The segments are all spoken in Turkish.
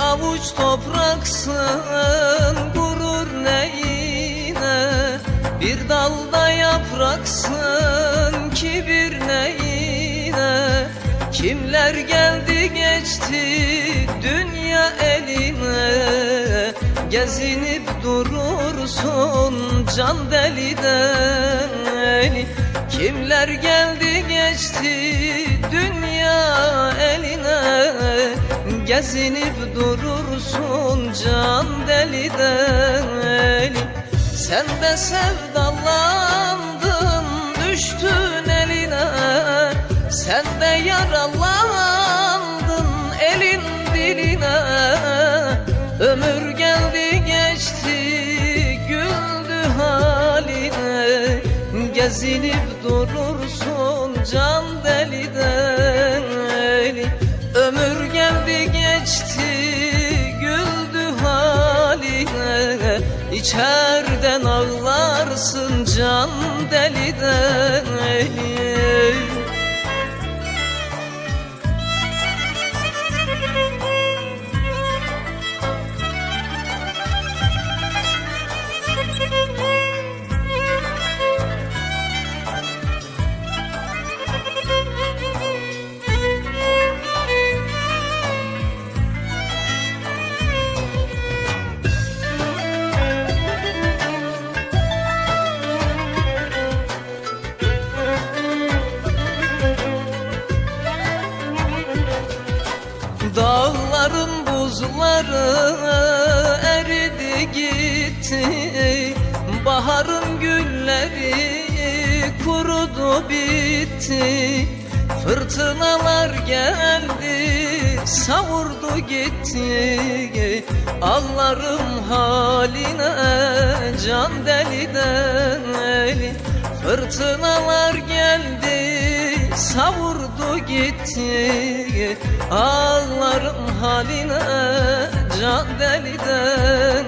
avuç topraksın gurur neyine? Bir dalda yapraksın kibir neyine? Kimler geldi geçti dünya eline Gezinip durursun can deliden Kimler geldi geçti dünya eline? Gezinip durursun can deliden Sen de sevdalandın düştün eline. Sen de yaralandın Gezinip durursun can deliden. Ömür geldi geçti güldü haline. İçerden ağlarsın can deliden. Dağların buzları eridi gitti. Baharın gülleri kurudu bitti. Fırtınalar geldi savurdu gitti. Ağlarım haline can deliden Fırtınalar geldi savurdu gitti. Ağlarım haline can deliden.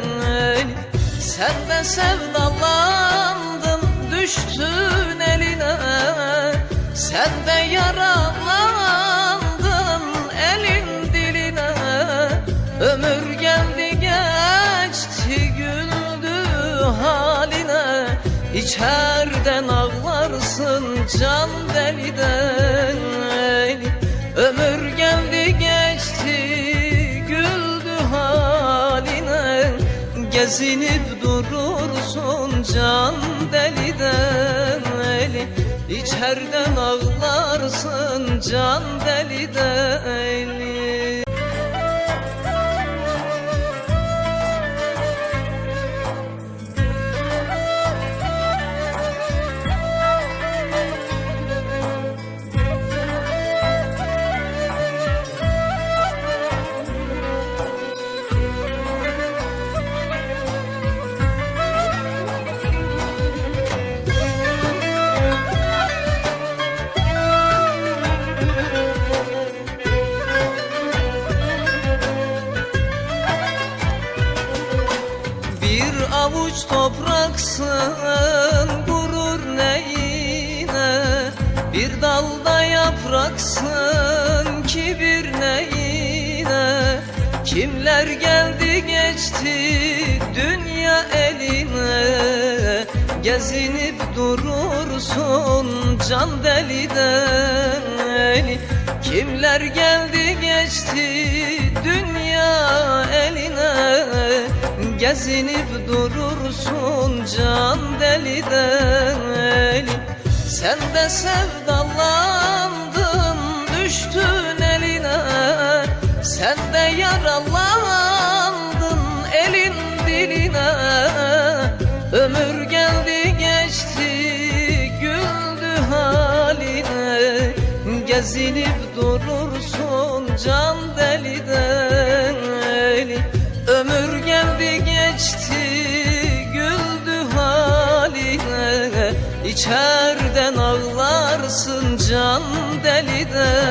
Sen de sevdalandın düştün eline. Sen de yaralandın elin diline. Ömür geldi geçti güldü haline. İçerden Ömür geldi geçti güldü haline. Gezinip durursun can deliden İçerden ağlarsın can deliden Bir topraksın gurur neyine? Bir dalda yapraksın kibir neyine? Kimler geldi geçti dünya eline? Gezinip durursun can deliden Kimler geldi geçti dünya eline Gezinip durursun can deliden Sen de sevdalandın düştün eline. Sen de yaralandın elin diline. Ömür geldi geçti güldü haline. Gezinip durursun can deliden İçerden ağlarsın can deliden